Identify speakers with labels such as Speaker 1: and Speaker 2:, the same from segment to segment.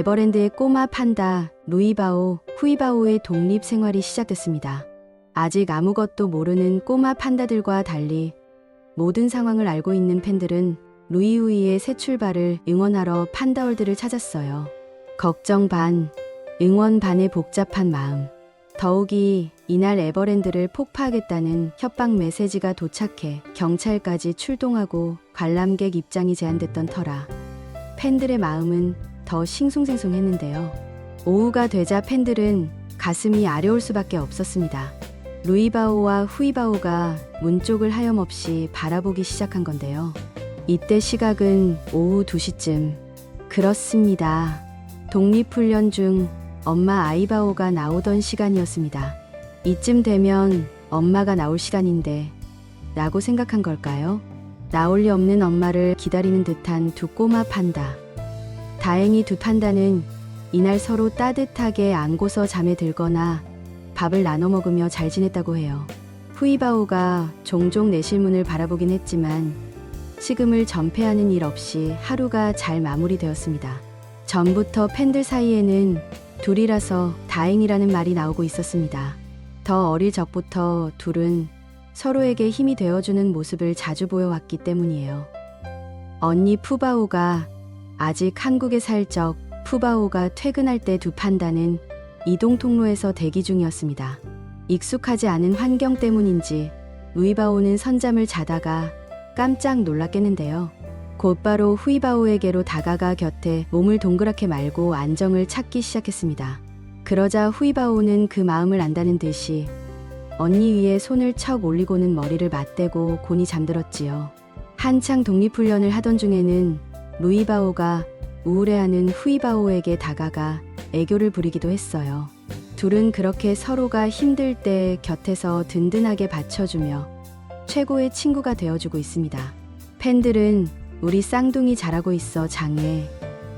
Speaker 1: 에버랜드의 꼬마 판다 루이바오, 후이바오의 독립 생활이 시작됐습니다. 아직 아무것도 모르는 꼬마 판다들과 달리 모든 상황을 알고 있는 팬들은 루이우이의 새 출발을 응원하러 판다월드를 찾았어요. 걱정 반, 응원 반의 복잡한 마음. 더욱이 이날 에버랜드를 폭파하겠다는 협박 메시지가 도착해 경찰까지 출동하고 관람객 입장이 제한됐던 터라 팬들의 마음은 더 싱숭생숭했는데요. 오후가 되자 팬들은 가슴이 아려올 수밖에 없었습니다. 루이바오와 후이바오가 문 쪽을 하염없이 바라보기 시작한 건데요. 이때 시각은 오후 2시쯤. 그렇습니다. 독립훈련 중 엄마 아이바오가 나오던 시간이었습니다. 이쯤 되면 엄마가 나올 시간인데 라고 생각한 걸까요? 나올 리 없는 엄마를 기다리는 듯한 두 꼬마 판다. 다행히 두 판다는 이날 서로 따뜻하게 안고서 잠에 들거나 밥을 나눠 먹으며 잘 지냈다고 해요. 후이바오가 종종 내실문을 바라보긴 했지만 식음을 전폐하는 일 없이 하루가 잘 마무리되었습니다. 전부터 팬들 사이에는 둘이라서 다행이라는 말이 나오고 있었습니다. 더 어릴 적부터 둘은 서로에게 힘이 되어주는 모습을 자주 보여왔기 때문이에요. 언니 푸바오가 아직 한국에 살 적 푸바오가 퇴근할 때 두 판다는 이동 통로에서 대기 중이었습니다. 익숙하지 않은 환경 때문인지 루이바오는 선잠을 자다가 깜짝 놀랐겠는데요. 곧바로 후이바오에게로 다가가 곁에 몸을 동그랗게 말고 안정을 찾기 시작했습니다. 그러자 후이바오는 그 마음을 안다는 듯이 언니 위에 손을 척 올리고는 머리를 맞대고 곤히 잠들었지요. 한창 독립훈련을 하던 중에는 루이바오가 우울해하는 후이바오에게 다가가 애교를 부리기도 했어요. 둘은 그렇게 서로가 힘들 때 곁에서 든든하게 받쳐주며 최고의 친구가 되어주고 있습니다. 팬들은 우리 쌍둥이 잘하고 있어 장애.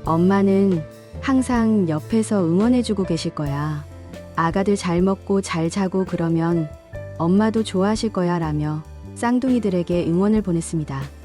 Speaker 1: 엄마는 항상 옆에서 응원해주고 계실 거야. 아가들 잘 먹고 잘 자고 그러면 엄마도 좋아하실 거야 라며 쌍둥이들에게 응원을 보냈습니다.